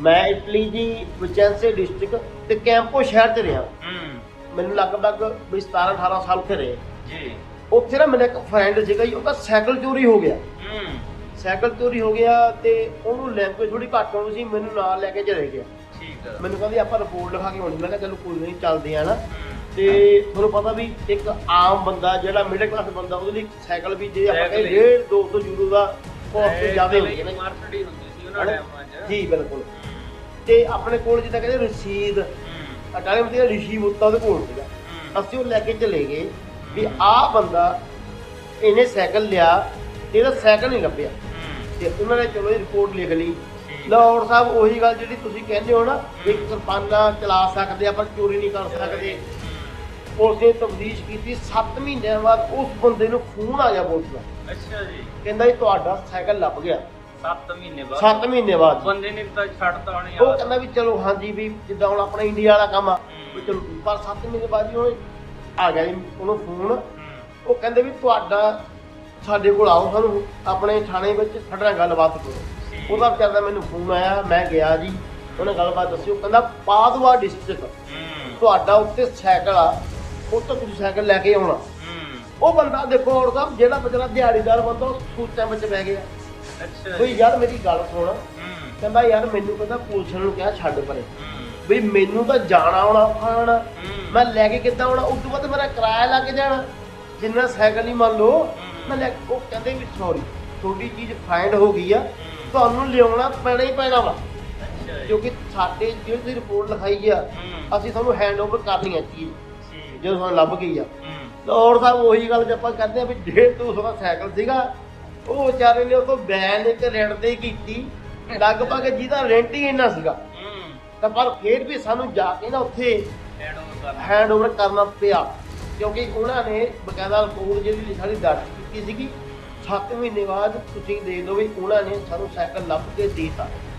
ਮੈਂ ਇਟਲੀ ਦੀ ਵਿਚੈਂਸੇ ਡਿਸਟ੍ਰਿਕਟ ਤੇ ਕੈਂਪੋ ਸ਼ਹਿਰ 'ਚ ਰਿਹਾ। ਹੂੰ। ਮੈਨੂੰ ਲਗਭਗ ਵੀ 17 18 ਸਾਲ ਉੱਥੇ ਰਹੇ। ਜੀ। ਉੱਥੇ ਨਾ ਮੇਰਾ ਇੱਕ ਫਰੈਂਡ ਸੀਗਾ ਜੀ ਉਹਦਾ ਸਾਈਕਲ ਚੋਰੀ ਹੋ ਗਿਆ। ਹੂੰ। ਸਾਈਕਲ ਚੋਰੀ ਹੋ ਗਿਆ ਤੇ ਉਹਨੂੰ ਲੈਂਗੁਏਜ ਥੋੜੀ ਘੱਟ ਆਉਂਦੀ ਸੀ ਮੈਨੂੰ ਨਾਲ ਲੈ ਕੇ ਚਲੇ ਗਿਆ। ਠੀਕ ਮੈਨੂੰ ਕਹਿੰਦੀ ਆਪਾਂ ਰਿਪੋਰਟ ਲਿਖਾ ਕੇ ਆਉਣੀ। ਮੈਂ ਕਿਹਾ ਚਲੋ ਕੋਈ ਨਹੀਂ ਚੱਲਦੇ ਆ ਨਾ। ਹੂੰ। ਤੇ ਤੁਹਾਨੂੰ ਪਤਾ ਵੀ ਇੱਕ ਆਮ ਬੰਦਾ ਜਿਹੜਾ ਮਿਡਲ ਕਲਾਸ ਬੰਦਾ ਉਹਦੇ ਲਈ ਸਾਈਕਲ ਵੀ ਜੇ ਆਪਾਂ ਕਹੇ 1.5 200 ਯੂਰੋ ਦਾ ਕੋਸਟ ਜ਼ਿਆਦਾ ਹੁੰਦੀ ਹੈ ਨਾ ਮਾਰਕੀਟ ਹੁੰਦੀ ਸੀ। ਉਹਨਾਂ ਹਨਾ? ਜੀ ਬਿਲਕੁਲ। ਤੇ ਆਪਣੇ ਕੋਲ ਜਿੱਦਾਂ ਕਹਿੰਦੇ ਰਸੀਦ ਅਟਾਲੇ ਮਤੇ ਰਿਸ਼ੀ ਬੁੱਤਾ ਉਹਦੇ ਕੋਲ ਸੀਗਾ। ਅਸੀਂ ਉਹ ਲੈ ਕੇ ਚਲੇ ਗਏ ਵੀ ਆਹ ਬੰਦਾ ਇਹਨੇ ਸਾਈਕਲ ਲਿਆ ਤੇ ਇਹਦਾ ਸਾਈਕਲ ਨਹੀਂ ਲੱਭਿਆ। ਤੇ ਉਹਨਾਂ ਨੇ ਚਲੋ ਇਹ ਰਿਪੋਰਟ ਲਿਖ ਲਈ। ਲਾਹੌਰ ਸਾਹਿਬ ਉਹੀ ਗੱਲ ਜਿਹੜੀ ਤੁਸੀਂ ਕਹਿੰਦੇ ਹੋ ਨਾ ਵੀ ਕਿਰਪਾਨਾਂ ਚਲਾ ਸਕਦੇ ਆ ਪਰ ਚੋਰੀ ਨਹੀਂ ਕਰ ਸਕਦੇ। ਪੁਲਿਸ ਨੇ ਤਫਤੀਸ਼ ਕੀਤੀ 7 ਮਹੀਨਿਆਂ ਬਾਅਦ ਉਸ ਬੰਦੇ ਨੂੰ ਫੋਨ ਆ ਗਿਆ ਪੁਲਿਸ ਦਾ। ਅੱਛਾ ਜੀ। ਕਹਿੰਦਾ ਜੀ ਤੁਹਾਡਾ ਸਾਈਕਲ ਲੱਭ ਗਿਆ। 7 ਮਹੀਨੇ ਬਾਅਦ। 7 ਮਹੀਨੇ ਬਾਅਦ ਬੰਦੇ ਨੇ ਤਾਂ ਛੱਡਤਾ ਹੋਣੀ ਉਹ ਕਹਿੰਦਾ ਵੀ ਚਲੋ ਹਾਂਜੀ ਵੀ ਜਿੱਦਾਂ ਹੁਣ ਆਪਣਾ ਇੰਡੀਆ ਵਾਲਾ ਕੰਮ ਆ ਵੀ ਚਲੋ ਪਰ 7 ਮਹੀਨੇ ਬਾਅਦ ਹੀ ਉਹਨੇ ਆ ਗਿਆ ਜੀ ਉਹਨੂੰ ਫੋਨ। ਉਹ ਕਹਿੰਦੇ ਵੀ ਤੁਹਾਡਾ ਸਾਡੇ ਕੋਲ ਆਓ ਸਾਨੂੰ ਆਪਣੇ ਥਾਣੇ ਵਿੱਚ ਸਾਡੇ ਗੱਲਬਾਤ ਕਰੋ। ਉਹਦਾ ਵਿਚਾਰ ਦਾ ਮੈਨੂੰ ਫੋਨ ਆਇਆ ਮੈਂ ਗਿਆ ਜੀ ਉਹਨੇ ਗੱਲਬਾਤ ਦੱਸੀ ਉਹ ਕਹਿੰਦਾ ਪਾਦਵਾ ਡਿਸਟ੍ਰਿਕਟ ਤੁਹਾਡਾ ਉੱਤੇ ਸਾਈਕਲ ਆ ਉਹ ਤੋਂ ਤੁਸੀਂ ਸਾਈਕਲ ਲੈ ਕੇ ਆਉਣਾ। ਉਹ ਬੰਦਾ ਦੇਖੋ ਹੋਰ ਸਾਹਿਬ ਜਿਹੜਾ ਵਿਚਾਰਾ ਦਿਹਾੜੀਦਾਰ ਬੰਦਾ ਸੂਚਾਂ ਵਿੱਚ ਬਹਿ ਗਿਆ। ਅੱਛਾ ਜੀ। ਯਾਰ ਮੇਰੀ ਗੱਲ ਸੁਣ। ਹੂੰ। ਕਹਿੰਦਾ ਯਾਰ ਮੈਨੂੰ ਕਹਿੰਦਾ ਪੁਲਿਸ ਨੂੰ ਕਿਹਾ ਛੱਡ ਪਰੇ। ਵੀ ਮੈਨੂੰ ਤਾਂ ਜਾਣਾ ਆਉਣਾ ਔਖਾ ਹੋਣਾ। ਮੈਂ ਲੈ ਕੇ ਕਿੱਦਾਂ ਆਉਣਾ? ਉਸ ਤੋਂ ਬਾਅਦ ਮੇਰਾ ਕਿਰਾਇਆ ਲੱਗ ਜਾਣਾ। ਜਿੰਨਾ ਸਾਈਕਲ ਹੀ ਮੰਨ ਲਓ ਮੈਂ ਲੈ ਉਹ ਕਹਿੰਦੇ ਵੀ ਸੌਰੀ ਤੁਹਾਡੀ ਚੀਜ਼ ਫਾਈਂਡ ਹੋ ਗਈ ਆ। ਤੁਹਾਨੂੰ ਲਿਆਉਣਾ ਪੈਣਾ ਹੀ ਪੈਣਾ ਵਾ। ਕਿਉਂਕਿ ਸਾਡੇ ਜਿਹੜੀ ਰਿਪੋਰਟ ਲਿਖਾਈ ਆ ਅਸੀਂ ਤੁਹਾਨੂੰ ਹੈਂਡਓਵਰ ਕਰਨੀ ਆ ਚੀਜ਼ ਜਦੋਂ ਸਾਨੂੰ ਲੱਭ ਗਈ ਆ। ਲਾਹੌਰ ਸਾਹਿਬ ਉਹੀ ਗੱਲ ਜੇ ਆਪਾਂ ਕਰਦੇ ਆ ਵੀ 150 ਦਾ ਸਾਈਕਲ ਸੀਗਾ ਉਹ ਵਿਚਾਰੇ ਨੇ ਉਹ ਤੋਂ ਬੈਨ ਇੱਕ ਰੈਂਟ ਤੇ ਕੀਤੀ। ਲਗਭਗ ਜਿਹਦਾ ਰੈਂਟ ਹੀ ਇੰਨਾ ਸੀਗਾ। ਤਾਂ ਪਰ ਫੇਰ ਵੀ ਸਾਨੂੰ ਜਾ ਕੇ ਨਾ ਉੱਥੇ ਐਡ ਆਨ ਕਰਨਾ ਹੈਂਡਓਵਰ ਕਰਨਾ ਪਿਆ। ਕਿਉਂਕਿ ਉਹਨਾਂ ਨੇ ਬਕਾਇਦਾ ਰਿਪੋਰਟ ਜਿਹੜੀ ਸਾਡੀ ਦਰਜ ਕੀਤੀ ਸੀਗੀ। 7 ਮਹੀਨੇ ਬਾਅਦ ਤੁਸੀਂ ਦੇਖ ਲਓ ਵੀ ਉਹਨਾਂ ਨੇ ਸਾਨੂੰ ਸਾਈਕਲ ਲੱਭ ਕੇ ਦੇਤਾ।